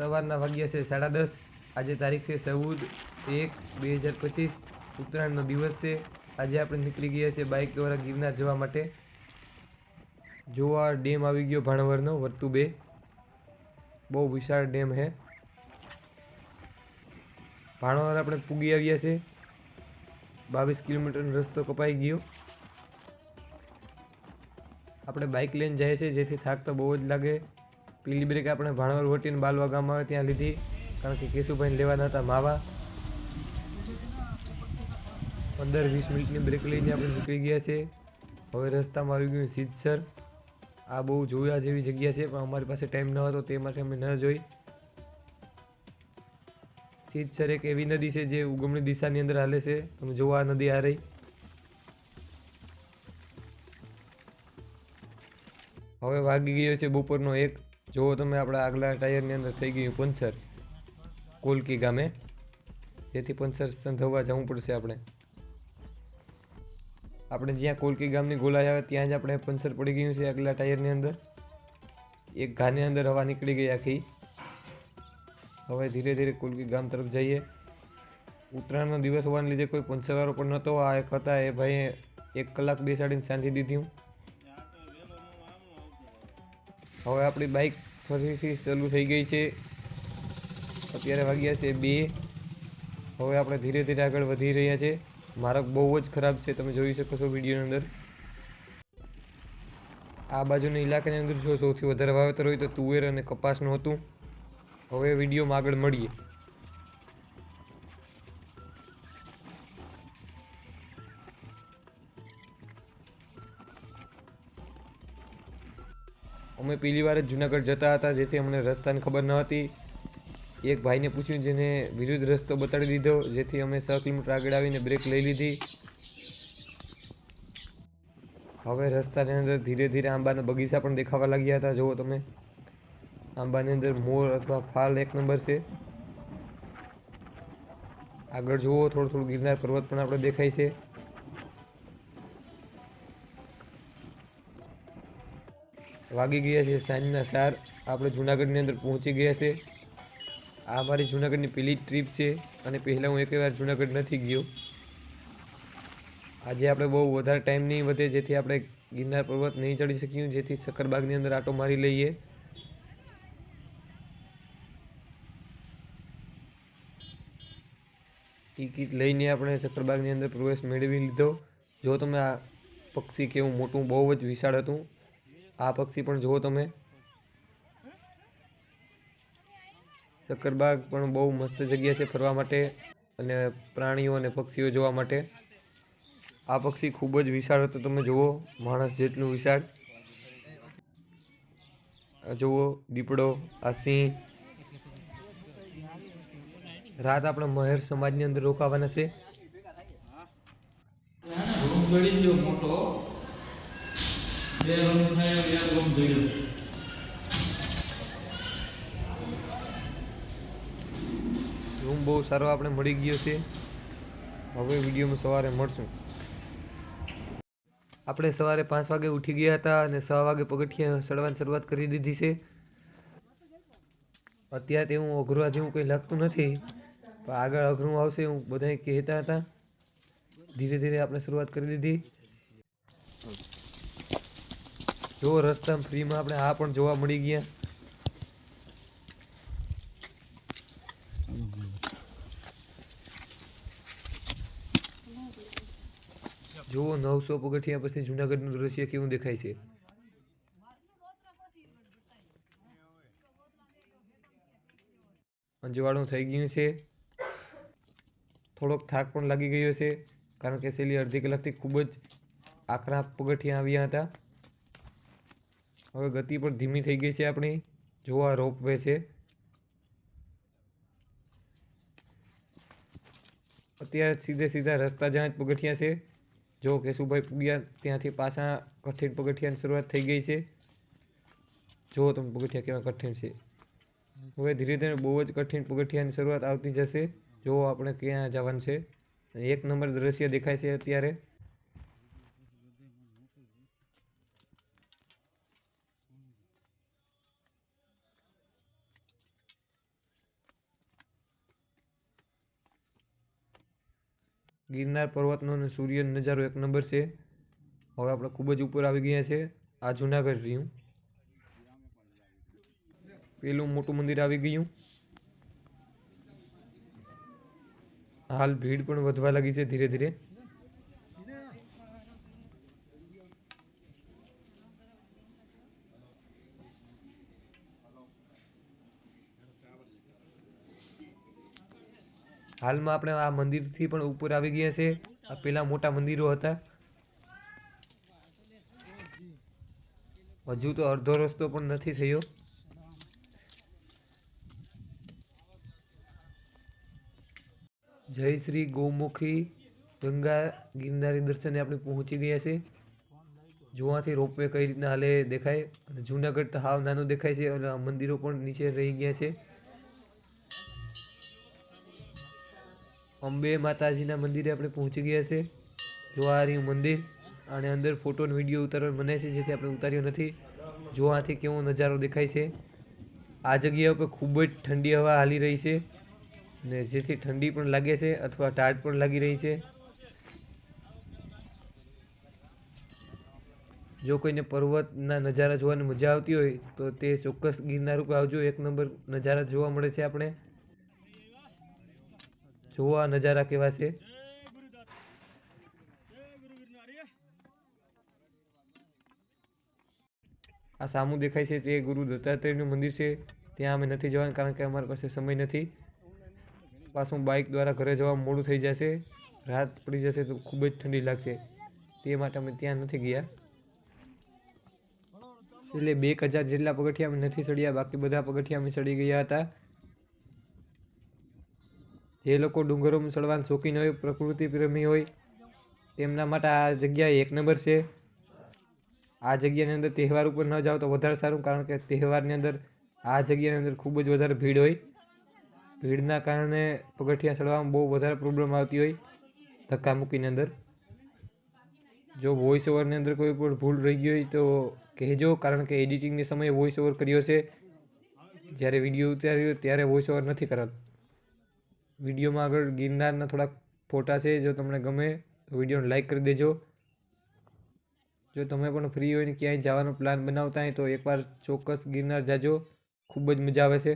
સવારના વાગ્યા છે સાડા દસ. આજે તારીખ છે ચૌદ એક બે હજાર પચીસ. ઉત્તરાયણનો દિવસ છે. આજે આપણે નીકળી ગયા છે બાઇક દ્વારા ગિરનાર જવા માટે. જોવા ડેમ આવી ગયો ભાણવરનો વર્તુ બે. બહુ વિશાળ ડેમ છે ભાણવર આપણે પૂગી આવ્યા છે. બાવીસ કિલોમીટરનો રસ્તો કપાઈ ગયો. આપણે બાઇક લઈને જાય છે, જેથી થાક તો બહુ જ લાગે. પીલી બ્રેક આપણે ભાણવર વટીને બાલવા ગામ આવે ત્યાં લીધી. કારણ કે કેશુભાઈને લેવાના હતા માવા. પંદર વીસ મિનિટની બ્રેક લઈને આપણે નીકળી ગયા છે. હવે રસ્તામાં આવી ગયું સિદ્ધસર આ બહુ જોયા જેવી જગ્યા છે, પણ અમારી પાસે ટાઈમ ન હતો, તે માટે અમે ન જોઈ. સિદ્ધસર એક એવી નદી છે જે ઉગમણી દિશાની અંદર હાલે છે. તમે જોવો આ નદી આ રહી. હવે વાગી ગયો છે બપોરનો એક. જુઓ તમે આપણા આગલા ટાયરની અંદર થઈ ગયું પંચર કોલકી ગામે. જેથી પંચર સંધવવા જવું પડશે આપણે. આપણે જ્યાં કોલકી ગામની ગોલાઈ આવે ત્યાં જ આપણે પંચર પડી ગયું છે આગલા ટાયરની અંદર. એક ઘાની અંદર હવા નીકળી ગઈ આખી. હવે ધીરે ધીરે કોલકી ગામ તરફ જઈએ. ઉત્તરાયણનો દિવસ હોવાને લીધે કોઈ પંચરવાળો પણ નહોતો. આ એક હતા એ ભાઈએ એક કલાક બેસાડીને શાંતિ દીધી. હું હવે આપણી બાઇક ફરીથી ચાલુ થઈ ગઈ છે. અત્યારે વાગ્યા છે બે. હવે આપણે ધીરે ધીરે આગળ વધી રહ્યા છે. માર્ગ બહુ જ ખરાબ છે, તમે જોઈ શકો છો વિડીયોની અંદર. આ બાજુના ઇલાકાની અંદર જો સૌથી વધારે વાવેતર હોય તો તુવેર અને કપાસનું હતું. હવે વિડીયોમાં આગળ મળીએ. અમે પહેલી વાર જ જુનાગઢ જતા હતા, જેથી અમને રસ્તાની ખબર ન હતી. એક ભાઈને પૂછ્યું, જેને વિરુદ્ધ રસ્તો બતાડી દીધો, જેથી અમે છ કિલોમીટર આગળ આવીને બ્રેક લઈ લીધી. હવે રસ્તાની અંદર ધીરે ધીરે આંબાના બગીચા પણ દેખાવા લાગ્યા હતા. જુઓ તમે, આંબાની અંદર મોર અથવા ફાલ એક નંબર છે. આગળ જુઓ થોડું થોડું ગિરનાર પર્વત પણ આપણે દેખાય છે. વાગી ગયા છે સાંજના સાર. આપણે જુનાગઢની અંદર પહોંચી ગયા છે. આ મારી જુનાગઢની પહેલી ટ્રીપ છે અને પહેલાં હું એક વાર જુનાગઢ નથી ગયો. આજે આપણે બહુ વધારે ટાઈમ નહીં વધે, જેથી આપણે ગિરનાર પર્વત નહીં ચડી શક્યું જેથી શક્કરબાગની અંદર આટો મારી લઈએ. ટિકિટ લઈને આપણે શક્કરબાગની અંદર પ્રવેશ મેળવી લીધો. જો તમે આ પક્ષી કેવું મોટું બહુ જ વિશાળ હતું આ પક્ષી પણ જુઓ તમે. શક્કરબાગ પણ બહુ મસ્ત જગ્યા છે ફરવા માટે અને પ્રાણીઓ અને પક્ષીઓ જોવા માટે. આ પક્ષી ખૂબ જ વિશાળ હતું, તમે જુઓ, માણસ જેટલું વિશાળ. જુઓ, દીપડો, આ સિંહ. રાત આપણે મહેર સમાજની અંદર રોકાવાના છે. મોટો રૂમ બહુ સારો આપણે મળી ગયો છે. હવે વિડીયોમાં સવારે મળશું. આપણે સવારે પાંચ વાગે ઉઠી ગયા હતા અને છ વાગે પગથિયા ચડવાની શરૂઆત કરી દીધી છે. અત્યારે તેવું અઘરવા જેવું કંઈ લાગતું નથી, પણ આગળ અઘરું આવશે એવું બધા કહેતા હતા. ધીરે ધીરે આપણે શરૂઆત કરી દીધી. જો રસ્તામાં ફ્રીમાં આપણે આ પણ જોવા મળી ગયા. જુઓ નવસો પગથિયા પછી જુનાગઢનું દ્રશ્ય કેવું દેખાય છે. અંજવાળું થઈ ગયું છે. થોડોક થાક પણ લાગી ગયો છે, કારણ કે છેલ્લી અડધી કલાકથી ખૂબ જ આકરા પગથિયા આવ્યા હતા. હવે ગતિ પણ ધીમી થઈ ગઈ છે આપણી. જોવા રોપવે છે. અત્યારે સીધે સીધા રસ્તા જ્યાં જ પગથિયા છે. જો કેશુભાઈ પૂગ્યા ત્યાંથી પાછા કઠિન પગથિયાની શરૂઆત થઈ ગઈ છે. જો તમે પગથિયા કેવા કઠિન છે. હવે ધીરે ધીરે બહુ જ કઠિન પગથિયાની શરૂઆત આવતી જશે. જો આપણે ક્યાં જવાનું છે. એક નંબર દ્રશ્ય દેખાય છે અત્યારે. ગિરનાર પર્વતનો અને સૂર્ય નજારો એક નંબર છે. હવે આપણે ખૂબ જ ઉપર આવી ગયા છે. આ જુનાગઢ રહ્યું પેલું મોટું મંદિર આવી ગયું. હાલ ભીડ પણ વધવા લાગી છે ધીરે ધીરે. હાલમાં આપણે આ મંદિરથી પણ ઉપર આવી ગયા છે. આ પેલા મોટા મંદિરો હતા. હજુ તો અડધો રસ્તો પણ નથી થયો. જય શ્રી ગૌમુખી ગંગા ગિરનારી દર્શને આપણે પહોંચી ગયા છે. જોવાથી રોપવે કઈ રીતના હાલે દેખાય. અને જુનાગઢ તો હાવ નાનું દેખાય છે અને મંદિરો પણ નીચે રહી ગયા છે. અંબે માતાજીના મંદિરે આપણે પહોંચી ગયા છે. જો મંદિર અને અંદર ફોટો અને વીડિયો ઉતારવા મને છે, જેથી આપણે ઉતાર્યો નથી. જોવાથી કેવો નજારો દેખાય છે. આ જગ્યા ઉપર ખૂબ જ ઠંડી હવા હાલી રહી છે ને જેથી ઠંડી પણ લાગે છે અથવા ટાઢ પણ લાગી રહી છે. જો કોઈને પર્વતના નજારા જોવાની મજા આવતી હોય તો તે ચોક્કસ ગિરનાર ઉપર આવજો. એક નંબર નજારા જોવા મળે છે આપણે. જોવા નજારા કેવા છે? આ સામું દેખાય છે તે ગુરુ દત્તાત્રેયનું મંદિર છે. ત્યાં અમે નથી જવાનું કારણ કે અમારી પાસે સમય નથી. પાછું બાઇક દ્વારા ઘરે જવા મોડું થઈ જશે. રાત પડી જશે તો ખૂબ જ ઠંડી લાગશે. તે માટે અમે ત્યાં નથી ગયા. એટલે બે હજાર જેટલા પગથિયા અમે નથી ચડ્યા. બાકી બધા પગથિયા અમે ચડી ગયા હતા. જે લોકો ડુંગરો ચડવાના શોખીન હોય, પ્રકૃતિ પ્રેમી હોય, તેમના માટે આ જગ્યા એક નંબર છે. આ જગ્યાની અંદર તહેવાર ઉપર ન જાઓ તો વધારે સારું, કારણ કે તહેવારની અંદર આ જગ્યાની અંદર ખૂબ જ વધારે ભીડ હોય. ભીડના કારણે પગથિયા ચડવામાં બહુ વધારે પ્રોબ્લેમ આવતી હોય, ધક્કા મૂકીની અંદર. જો વોઇસ ઓવરની અંદર કોઈ પણ ભૂલ રહી ગઈ હોય તો કહેજો, કારણ કે એડિટિંગની સમયે વોઇસ ઓવર કર્યો છે. જ્યારે વીડિયો ઉતાર્યો ત્યારે વોઇસ ઓવર નથી કરાતો. વિડીયોમાં આગળ ગિરનારના થોડાક ફોટા છે, જો તમને ગમે તો વિડીયોને લાઈક કરી દેજો. જો તમે પણ ફ્રી હોય ને ક્યાંય જવાનો પ્લાન બનાવતા હોય તો એકવાર ચોક્કસ ગિરનાર જાજો. ખૂબ જ મજા આવે છે.